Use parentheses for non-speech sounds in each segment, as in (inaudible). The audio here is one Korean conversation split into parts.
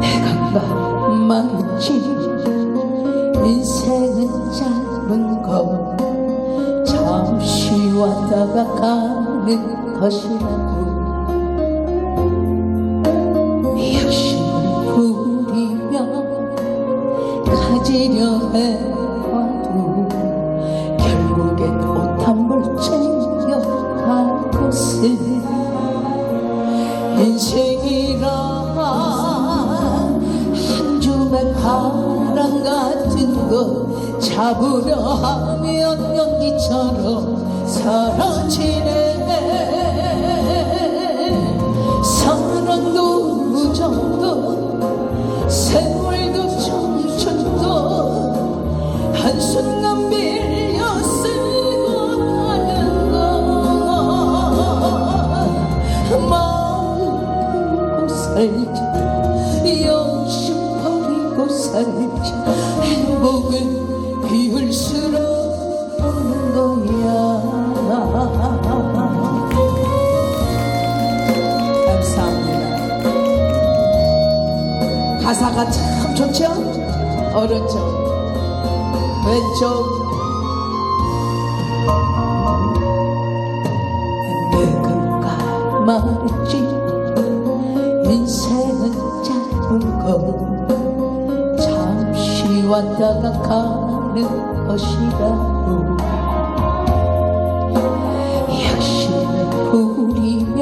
내가 말했지 인생은 짧은 것 잠시 왔다가 가는 것이라고 지려 해봐도 결국엔 옷한벌 챙겨 갈 것을 인생이란 한 줌의 바람 같은 것 잡으려 하면 연기처럼 사라지네 한순간 밀려 쓰고 가는 것 마음 살자. 욕심 버리고 살자. 행복은 비울수록 오는 거야. 감사합니다. 가사가 참 좋죠? 오른쪽 왼쪽. 내가 말했지. 인생은 짧은 것 잠시 왔다가 가는 것이라고 욕심을 부리며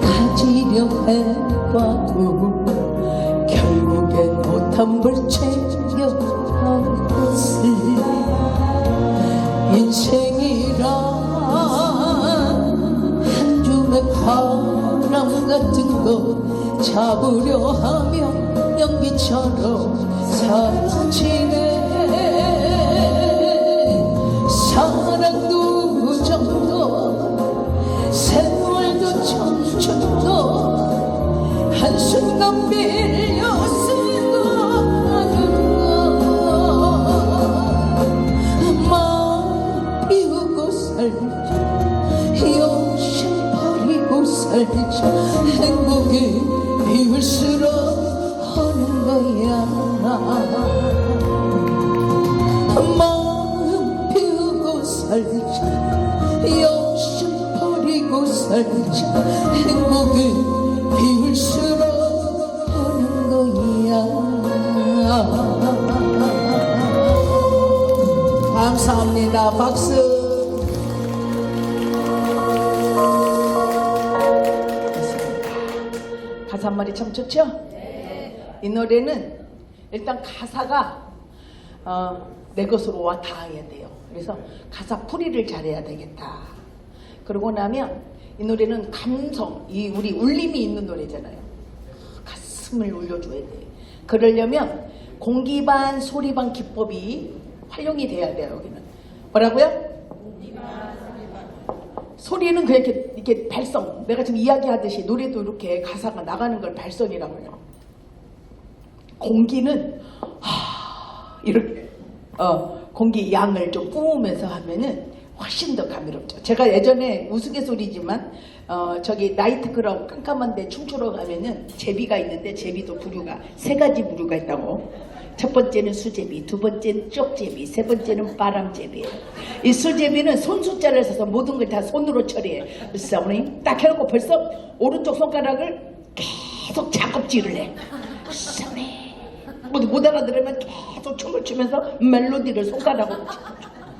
가지려 해봐도 결국엔 옷한벌 챙겨갈 인생이란 한 줌의 바람 같은 것 잡으려 하면 연기처럼 사라지네. 사랑도 우정도 세월도 청춘도 한순간 밀 살자. 욕심 버리고 살자. 행복이 비울수록 오는 거야. 감사합니다 박수. 가사 한 마리 참 좋죠? 이 노래는 일단 가사가 어, 내 것으로 와 닿아야 돼요. 그래서 가사 풀이를 잘해야 되겠다. 그러고 나면 이 노래는 감성, 이 우리 울림이 있는 노래잖아요. 가슴을 울려줘야 돼. 그러려면 공기 반 소리 반 기법이 활용이 돼야 돼요. 여기는 뭐라고요? 소리는 그냥 이렇게, 이렇게 발성. 내가 지금 이야기하듯이 노래도 이렇게 가사가 나가는 걸 발성이라고 해요. 공기는 하 이렇게 어 공기 양을 좀 뿜으면서 하면은 훨씬 더 감미롭죠. 제가 예전에 우스갯소리지만 어 저기 나이트클럽 깜깜한데 춤추러 가면은 제비가 있는데 제비도 부류가 세 가지 부류가 있다고. 첫 번째는 수제비, 두 번째는 쪽제비, 세 번째는 바람제비예요. 이 수제비는 손 숫자를 써서 모든 걸 다 손으로 처리해. 사모님 딱 해놓고 벌써 오른쪽 손가락을 계속 작업질을 해. 못, 못 알아들으면 계속 춤을 추면서 멜로디를 쳐.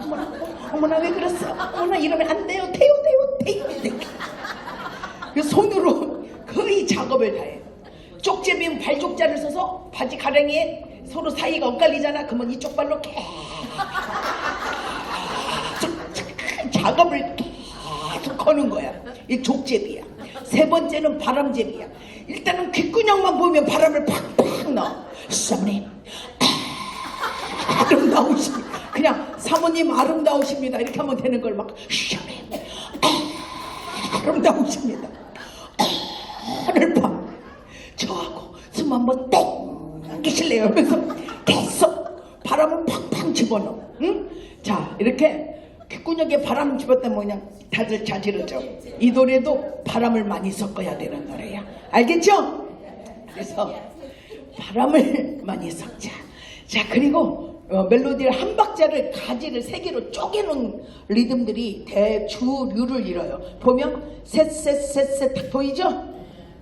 어머나, 어머나 왜 그랬어? 어머나 이러면 안 돼요. 태요, 태요, 태요. 그 손으로 거의 작업을 다 해. 쪽제비는 발족자를 써서 바지 가랭이에 서로 사이가 엇갈리잖아. 그러면 이쪽 발로 계속 작업을 계속 거는 거야. 이 족제비야. 세 번째는 바람제비야. 일단은 귓구녕만 보면 바람을 팍팍 넣어. 사모님 아름다우십니다. 그냥 사모님 아름다우십니다. 이렇게 하면 되는 걸막 사모님 아름다우십니다. 오늘 밤 저하고 숨 한번 땡 끼실래요? 그래서 계속 바람을 팍팍 집어넣어. 응? 자 이렇게 귓구녕에 바람 집었다면 그냥 다들 자지르죠. 이 노래도 바람을 많이 섞어야 되는 노래야. 알겠죠? 그래서 바람을 (laughs) 많이 섞자. 자 그리고 어, 멜로디를 한 박자를 가지를 세 개로 쪼개놓은 리듬들이 대주류를 이뤄요. 보면 셋셋셋셋 딱 보이죠?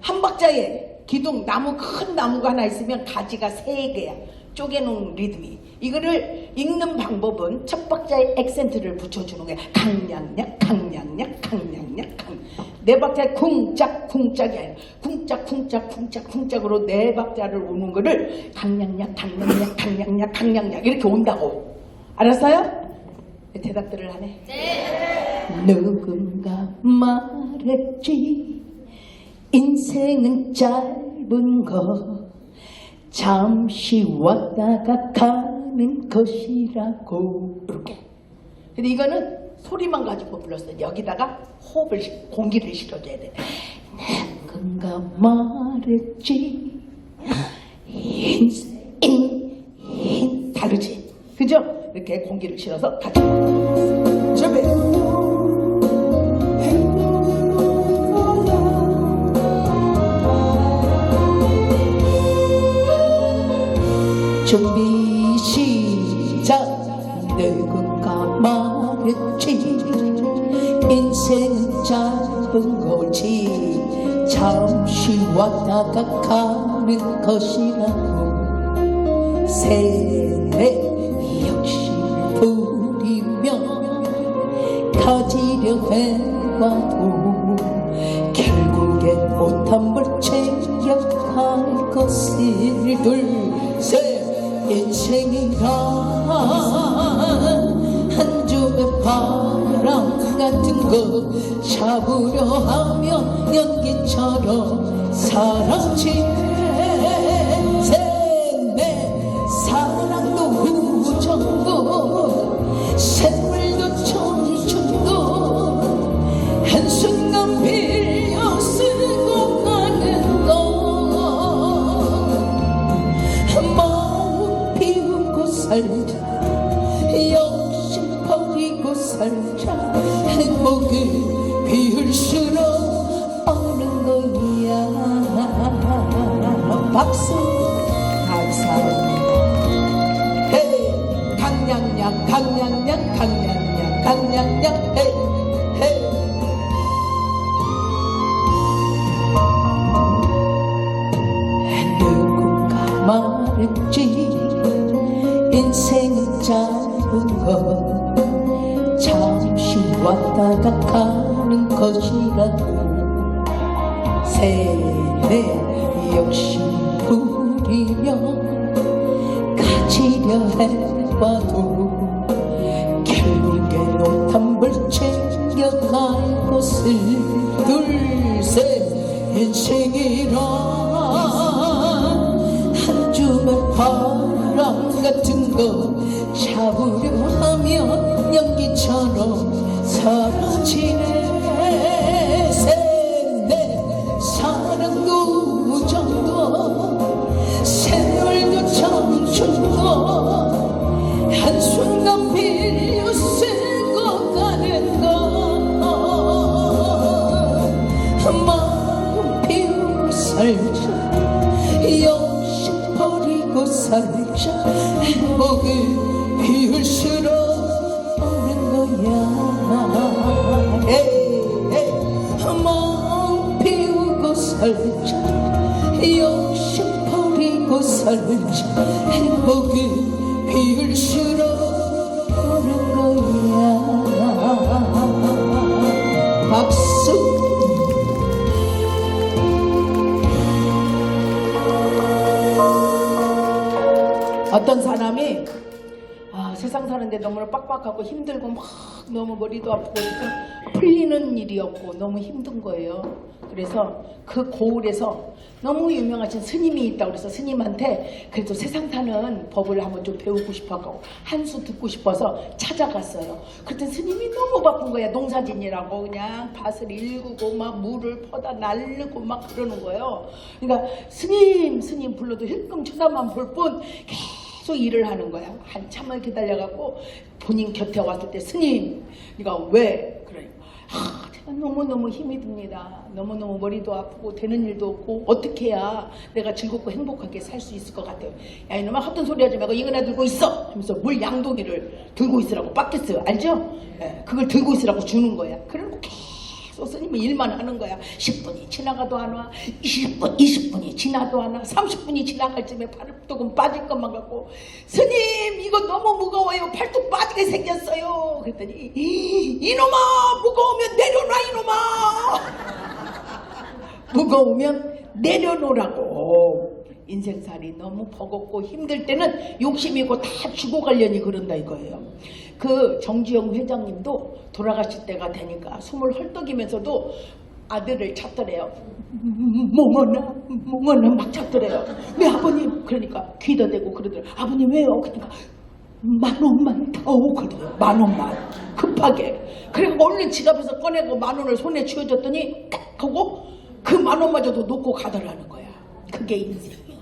한 박자에 기둥 나무 큰 나무가 하나 있으면 가지가 세 개야. 쪼개놓은 리듬이. 이거를 읽는 방법은 첫 박자에 액센트를 붙여주는 거야. 강량약, 강량약, 강량약, 강. 네 박자에 쿵짝, 쿵짝이 아니라 쿵짝, 쿵짝, 쿵짝, 쿵짝으로 네 박자를 오는 거를 강량약, 강량약, 강량약, 강량약 이렇게 온다고. 알았어요? 대답들을 하네. 누군가 말했지 인생은 짧은 거 잠시 왔다가 가는 것이라고. 이렇게. 근데 이거는 소리만 가지고 불렀어요. 여기다가 호흡을 시- 공기를 실어줘야 돼. 누군가 말했지. 인생 인. 다르지? 그죠? 이렇게 공기를 실어서 같이. 준비 준비 시작. 누군가 말했지. 인생은 짧은 거지. 잠시 왔다가 가는 것이라고 세례 역시를 부리며 가지려 해봐도 같은 거 잡으려 하면 연기처럼 사라지네 셋넷 사랑도 우정도 샘물도 청춘도 한순간 빌려 쓰고 가는 것 마음 비우고 살자 왔다가 가는 것이라고 세례 욕심 부리며 가지려 해봐도 결국에 노탄불 챙겨갈 것을 둘셋 인생이란 한 줌의 바람 같은 거 잡으려 하면 사라지네. 셋넷 사랑도 우정도 세월도 청춘도 한순간 빌려 쓰고 가는 것 마음 비우고 살자. 욕심 버리고 살자 살자 행복을 비울수록 오는 거야. 박수. 어떤 사람이 아, 세상 사는데 너무나 빡빡하고 힘들고 막 너무 머리도 아프고 지금 풀리는 일이었고 너무 힘든 거예요. 그래서 그 고을에서 너무 유명하신 스님이 있다고 그래서 스님한테 그래도 세상 사는 법을 한번 좀 배우고 싶어하고 한 수 듣고 싶어서 찾아갔어요. 그랬더니 스님이 너무 바쁜 거야. 농사짓이라고 그냥 밭을 일구고 막 물을 퍼다 날르고 막 그러는 거예요. 그러니까 스님 스님 불러도 힐끔 쳐다만 볼 뿐 계속 일을 하는 거야. 한참을 기다려갖고 본인 곁에 왔을 때 스님, 네가 왜? 그래. 아, 제가 너무너무 힘이 듭니다. 너무너무 머리도 아프고 되는 일도 없고 어떻게 해야 내가 즐겁고 행복하게 살 수 있을 것 같아요. 야 이놈아 헛된 소리 하지 말고 이거나 들고 있어. 하면서 물 양동이를 들고 있으라고 빡겠어요. 알죠? 예, 그걸 들고 있으라고 주는 거야. 그러고 스님은 일만 하는 거야. 10분이 지나가도 안 와. 20분, 20분이 지나도 안 와. 30분이 지나갈 쯤에 팔뚝은 빠질 것만 같고 스님 이거 너무 무거워요. 팔뚝 빠지게 생겼어요. 그랬더니 이- 이놈아 무거우면 내려놔 이놈아. (laughs) 무거우면 내려놓으라고. 인생살이 너무 버겁고 힘들 때는 욕심이고 다 죽어가려니 그런다 이거예요. 그 정주영 회장님도 돌아가실 때가 되니까 숨을 헐떡이면서도 아들을 찾더래요. 몽원아, 몽원아 막 찾더래요. 왜 아버님? 그러니까 귀다 대고 그러더래요. 아버님 왜요? 그러니까 만 원만 더 그래요. 만 원만 급하게. 그리고 얼른 지갑에서 꺼내고 만 원을 손에 쥐어줬더니 딱 하고 그 만 원마저도 놓고 가더라는 거야. 그게 인생이요.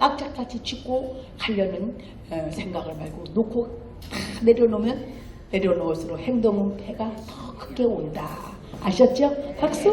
악착같이 쥐고 가려는 어, 생각을 말고 놓고 다 내려놓으면 내려놓을수록 행동은 배가 더 크게 온다. 아셨죠? 박수?